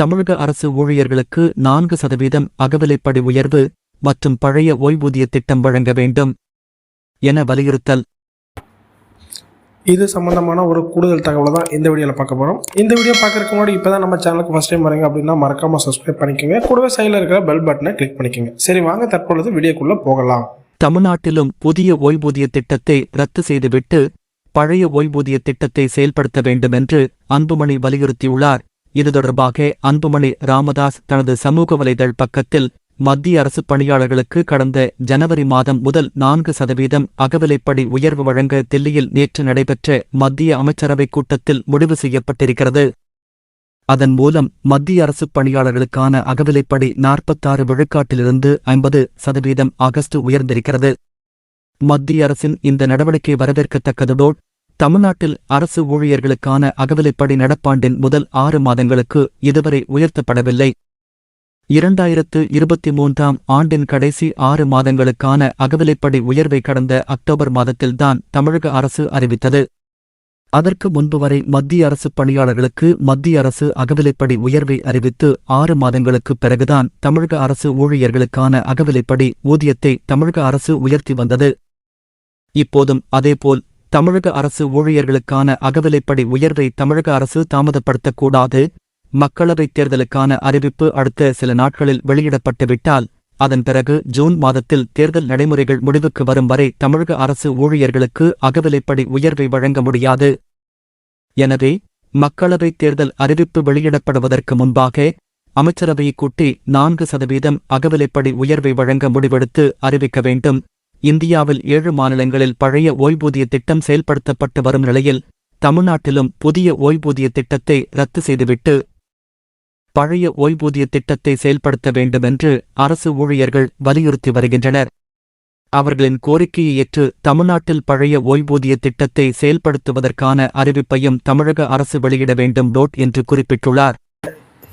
தமிழக அரசு ஊழியர்களுக்கு நான்கு சதவீதம் அகவிலைப்படி உயர்வு மற்றும் பழைய ஓய்வூதிய திட்டம் வழங்க வேண்டும் என வலியுறுத்தல். இது சம்பந்தமான ஒரு கூடுதல் தகவலை தான் இந்த வீடியோவில் பார்க்க போகிறோம் இந்த வீடியோ பார்க்கறதுக்கு முன்னாடி இப்போ தான் நம்ம சேனலுக்கு ஃபஸ்ட் டைம் வரீங்க அப்படின்னா மறக்காம சப்ஸ்கிரைப் பண்ணிக்கோங்க. கூடவே சைடில் இருக்கிற பெல் பட்டனை கிளிக் பண்ணிக்கோங்க. சரி வாங்க தற்பொழுது வீடியோக்குள்ளே போகலாம். தமிழ்நாட்டிலும் புதிய ஓய்வூதிய திட்டத்தை ரத்து செய்துவிட்டு பழைய ஓய்வூதிய திட்டத்தை செயல்படுத்த வேண்டும் என்று அன்புமணி வலியுறுத்தியுள்ளார். இது தொடர்பாக அன்புமணி ராமதாஸ் தனது சமூக வலைதள பக்கத்தில் மத்திய அரசு பணியாளர்களுக்கு கடந்த ஜனவரி மாதம் முதல் நான்கு சதவீதம் அகவிலைப்படி உயர்வு வழங்க தில்லியில் நேற்று நடைபெற்ற மத்திய அமைச்சரவைக் கூட்டத்தில் முடிவு செய்யப்பட்டிருக்கிறது. அதன் மூலம் மத்திய அரசு பணியாளர்களுக்கான அகவிலைப்படி நாற்பத்தாறு விழுக்காட்டிலிருந்து ஐம்பது சதவீதம் ஆகஸ்ட் உயர்ந்திருக்கிறது. மத்திய அரசின் இந்த நடவடிக்கை வரவேற்கத்தக்கதோடு தமிழ்நாட்டில் அரசு ஊழியர்களுக்கான அகவிலைப்படி நடப்பாண்டின் முதல் ஆறு மாதங்களுக்கு இதுவரை உயர்த்தப்படவில்லை. இரண்டாயிரத்து இருபத்தி மூன்றாம் ஆண்டின் கடைசி ஆறு மாதங்களுக்கான அகவிலைப்படி உயர்வை கடந்த அக்டோபர் மாதத்தில்தான் தமிழக அரசு அறிவித்தது. அதற்கு முன்பு வரை மத்திய அரசு பணியாளர்களுக்கு மத்திய அரசு அகவிலைப்படி உயர்வை அறிவித்து ஆறு மாதங்களுக்குப் பிறகுதான் தமிழக அரசு ஊழியர்களுக்கான அகவிலைப்படி ஊதியத்தை தமிழக அரசு உயர்த்தி வந்தது. இப்போதும் அதேபோல் தமிழக அரசு ஊழியர்களுக்கான அகவிலைப்படி உயர்வை தமிழக அரசு தாமதப்படுத்தக்கூடாது. மக்களவைத் தேர்தலுக்கான அறிவிப்பு அடுத்த சில நாட்களில் வெளியிடப்பட்டுவிட்டால் அதன் பிறகு ஜூன் மாதத்தில் தேர்தல் நடைமுறைகள் முடிவுக்கு வரும் வரை தமிழக அரசு ஊழியர்களுக்கு அகவிலைப்படி உயர்வை வழங்க முடியாது. எனவே மக்களவைத் தேர்தல் அறிவிப்பு வெளியிடப்படுவதற்கு முன்பாக அமைச்சரவையை கூட்டி நான்கு சதவீதம் அகவிலைப்படி உயர்வை வழங்க முடிவெடுத்து அறிவிக்க வேண்டும். இந்தியாவில் ஏழு மாநிலங்களில் பழைய ஓய்வூதிய திட்டம் செயல்படுத்தப்பட்டு வரும் நிலையில் தமிழ்நாட்டிலும் புதிய ஓய்வூதிய திட்டத்தை ரத்து செய்துவிட்டு பழைய ஓய்வூதிய திட்டத்தை செயல்படுத்த வேண்டுமென்று அரசு ஊழியர்கள் வலியுறுத்தி வருகின்றனர். அவர்களின் கோரிக்கையை ஏற்று தமிழ்நாட்டில் பழைய ஓய்வூதிய திட்டத்தை செயல்படுத்துவதற்கான அறிவிப்பையும் தமிழக அரசு வெளியிட வேண்டும் டோட் என்று குறிப்பிட்டுள்ளார்.